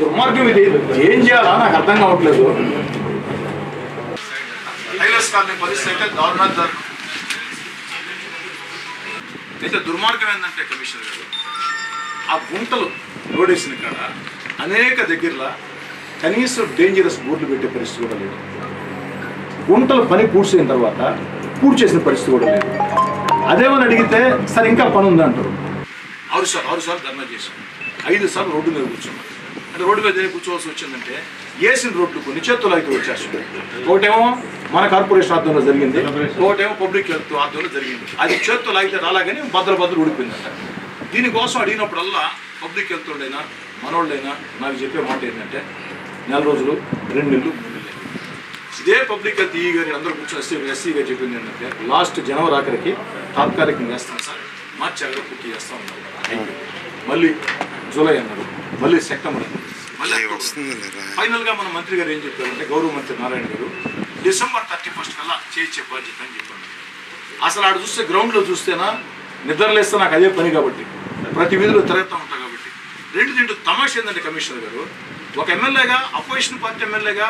దుర్మార్గం ఇది. ఏం చేయాలా నాకు అర్థం కావట్లేదు. టైలర్స్ కాలనీ పరిస్థితి అయితే దారుణం అయితే దుర్మార్గం ఏంటంటే కమిషనర్ గారు ఆ గుంటలు లోడేసిన కాడ అనేక దగ్గరలో కనీసం డేంజరస్ బోర్డులు పెట్టే పరిస్థితి కూడా లేదు. గుంటలు పని పూడ్చిన తర్వాత పూర్తి చేసిన పరిస్థితి కూడా లేదు. అదేమని అడిగితే సార్ ఇంకా పని ఉంది అంటారు ఆరు సార్లు ఆరు సార్లు ధర్నా చేశాం. ఐదు సార్లు రోడ్డు మీద కూర్చున్నాం. అంటే రోడ్డు మీద కూర్చోవాల్సి వచ్చిందంటే వేసిన రోడ్లు కొన్ని చేతులు అయితే వచ్చేస్తున్నాయి. ఒకటేమో మన కార్పొరేషన్ ఆధ్వర్యంలో జరిగింది. ఒకటేమో పబ్లిక్ హెల్త్ ఆధ్వర్యంలో జరిగింది. అది చేతులు అయితే రాలాగానే భద్ర భద్ర ఊడిపోయిందంట. దీనికోసం అడిగినప్పుడల్లా పబ్లిక్ హెల్త్ వాళ్ళైనా మనోళ్ళైనా నాకు చెప్పే మాట ఏంటంటే నెల రోజులు రెండు నెలలు మూడు నెలలు. ఇదే పబ్లిక్ హెల్త్ ఈ గారి అందరూ కూర్చొని ఎస్సీ ఎస్సీ గారు చెప్పింది ఏంటంటే లాస్ట్ జనవరి ఆఖరికి తాత్కాలికంగా వేస్తాం సార్. మార్చి ఆఖరి పూర్తి చేస్తాం మళ్ళీ జూలై అన్నారు. మళ్ళీ సెప్టెంబర్ అన్నారు. ఫైనల్గా మన మంత్రి గారు ఏం చెప్పారంటే గౌరవ మంత్రి నారాయణ గారు డిసెంబర్ థర్టీ ఫస్ట్ కల్లా చేయించే బాధ్యత అని చెప్పారు. అసలు ఆడ చూస్తే గ్రౌండ్లో చూస్తేనా నిద్రలేస్తే నాకు అదే పని కాబట్టి ప్రతి వీధిలో తిరుగుతూ ఉంటా కాబట్టి. రెండు రెండు తమాష ఏంటంటే కమిషనర్ గారు ఒక ఎమ్మెల్యేగా అపోజిషన్ పార్టీ ఎమ్మెల్యేగా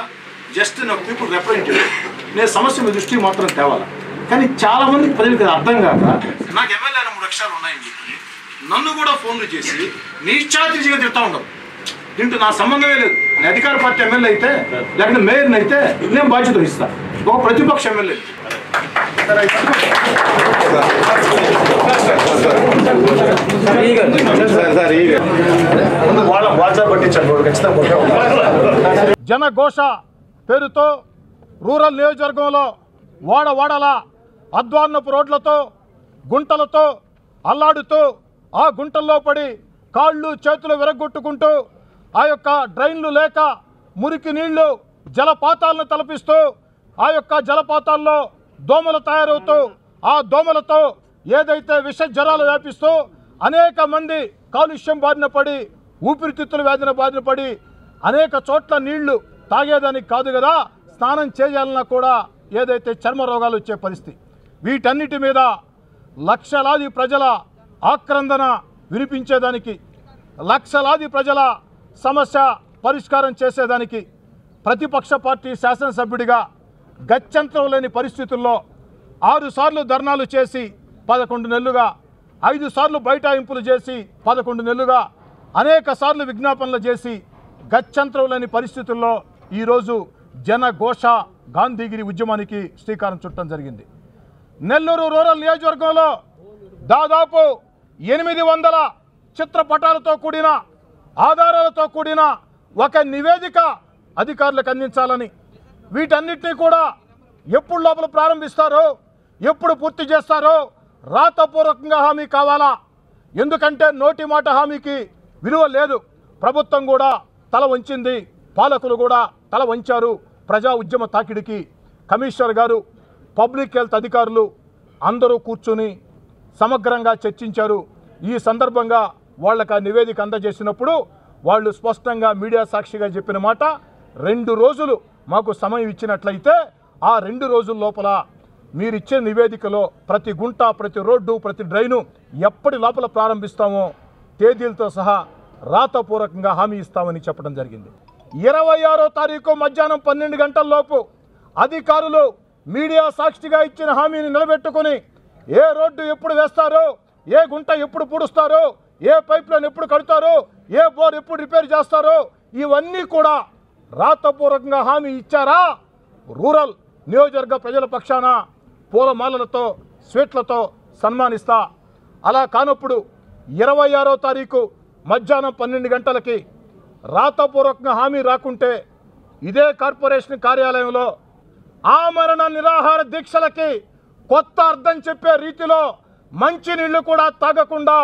జస్ట్ నాకు పీపుల్ రిప్రజెంటేటివ్ నేను సమస్య మీ దృష్టికి మాత్రం తేవాలా? కానీ చాలా మంది ప్రజలకు అర్థం కాక నాకు ఎమ్మెల్యే మూడు అక్షరాలు ఉన్నాయని చెప్పి నన్ను కూడా ఫోన్లు చేసి నీచాతిగా తిడతా ఉండవు. దీంట్లో నా సంబంధమే లేదు. నేను అధికార పార్టీ ఎమ్మెల్యే అయితే లేకపోతే మేయర్ని అయితే నేను బాధ్యత వహిస్తా. ఒక ప్రతిపక్ష ఎమ్మెల్యే. జనఘోష పేరుతో రూరల్ నియోజకవర్గంలో వాడ వాడల అధ్వాన్నపు రోడ్లతో గుంటలతో అల్లాడుతూ ఆ గుంటల్లో పడి కాళ్ళు చేతులు విరగొట్టుకుంటూ ఆ యొక్క డ్రైన్లు లేక మురికి నీళ్ళు జలపాతాలను తలపిస్తూ ఆ యొక్క జలపాతాల్లో దోమలు తయారవుతూ ఆ దోమలతో ఏదైతే విష జ్వరాలు వ్యాపిస్తూ అనేక మంది కాలుష్యం బారిన పడి ఊపిరితిత్తుల వ్యాధిన బారిన పడి అనేక చోట్ల నీళ్ళు తాగేదానికి కాదు కదా స్నానం చేయాలన్నా కూడా ఏదైతే చర్మ రోగాలు వచ్చే పరిస్థితి. వీటన్నిటి మీద లక్షలాది ప్రజల ఆక్రందన వినిపించేదానికి లక్షలాది ప్రజల సమస్య పరిష్కారం చేసేదానికి ప్రతిపక్ష పార్టీ శాసనసభ్యుడిగా గత్యంతరం లేని పరిస్థితుల్లో ఆరుసార్లు ధర్నాలు చేసి పదకొండు నెలలుగా ఐదు సార్లు బైఠాయింపులు చేసి పదకొండు నెలలుగా అనేక సార్లు విజ్ఞాపనలు చేసి గత్యంతరం లేని పరిస్థితుల్లో ఈరోజు జనఘోష గాంధీగిరి ఉద్యమానికి శ్రీకారం చుట్టడం జరిగింది. నెల్లూరు రూరల్ నియోజకవర్గంలో దాదాపు ఎనిమిది వందల చిత్రపటాలతో కూడిన ఆధారాలతో కూడిన ఒక నివేదిక అధికారులకు అందించాలని వీటన్నిటినీ కూడా ఎప్పుడు లోపల ప్రారంభిస్తారో ఎప్పుడు పూర్తి చేస్తారో రాతపూర్వకంగా హామీ కావాలా? ఎందుకంటే నోటి మాట హామీకి విలువ లేదు. ప్రభుత్వం కూడా తల వంచింది. పాలకులు కూడా తల వంచారు. ప్రజా ఉద్యమ తాకిడికి కమిషనర్ గారు పబ్లిక్ హెల్త్ అధికారులు అందరూ కూర్చుని సమగ్రంగా చర్చించారు. ఈ సందర్భంగా వాళ్ళకి ఆ నివేదిక అందజేసినప్పుడు వాళ్ళు స్పష్టంగా మీడియా సాక్షిగా చెప్పిన మాట రెండు రోజులు మాకు సమయం ఇచ్చినట్లయితే ఆ రెండు రోజుల లోపల మీరిచ్చే నివేదికలో ప్రతి గుంట ప్రతి రోడ్డు ప్రతి డ్రైను ఎప్పటి లోపల ప్రారంభిస్తామో తేదీలతో సహా రాతపూర్వకంగా హామీ ఇస్తామని చెప్పడం జరిగింది. ఇరవై ఆరో తారీఖు మధ్యాహ్నం పన్నెండు గంటల లోపు అధికారులు మీడియా సాక్షిగా ఇచ్చిన హామీని నిలబెట్టుకుని ఏ రోడ్డు ఎప్పుడు వేస్తారో ఏ గుంట ఎప్పుడు పూడుస్తారో ఏ పైప్ లైన్ ఎప్పుడు కడతారు ఏ బోర్ ఎప్పుడు రిపేర్ చేస్తారో ఇవన్నీ కూడా రాతపూర్వకంగా హామీ ఇచ్చారా? రూరల్ నియోజకవర్గ ప్రజల పక్షాన పూలమాలలతో స్వీట్లతో సన్మానిస్తా. అలా కానప్పుడు ఇరవై ఆరో తారీఖు మధ్యాహ్నం పన్నెండు గంటలకి రాతపూర్వకంగా హామీ రాకుంటే ఇదే కార్పొరేషన్ కార్యాలయంలో ఆమరణ నిరాహార దీక్షలకి కొత్త అర్థం చెప్పే రీతిలో మంచినీళ్ళు కూడా తాగకుండా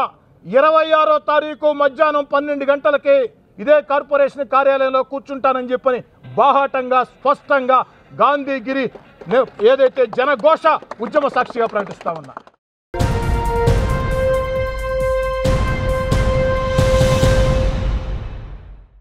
ఇరవై ఆరో తారీఖు మధ్యాహ్నం పన్నెండు గంటలకి ఇదే కార్పొరేషన్ కార్యాలయంలో కూర్చుంటానని చెప్పని బాహాటంగా స్పష్టంగా గాంధీగిరి ఏదైతే జనఘోష ఉద్యమ సాక్షిగా ప్రకటిస్తా ఉన్నా.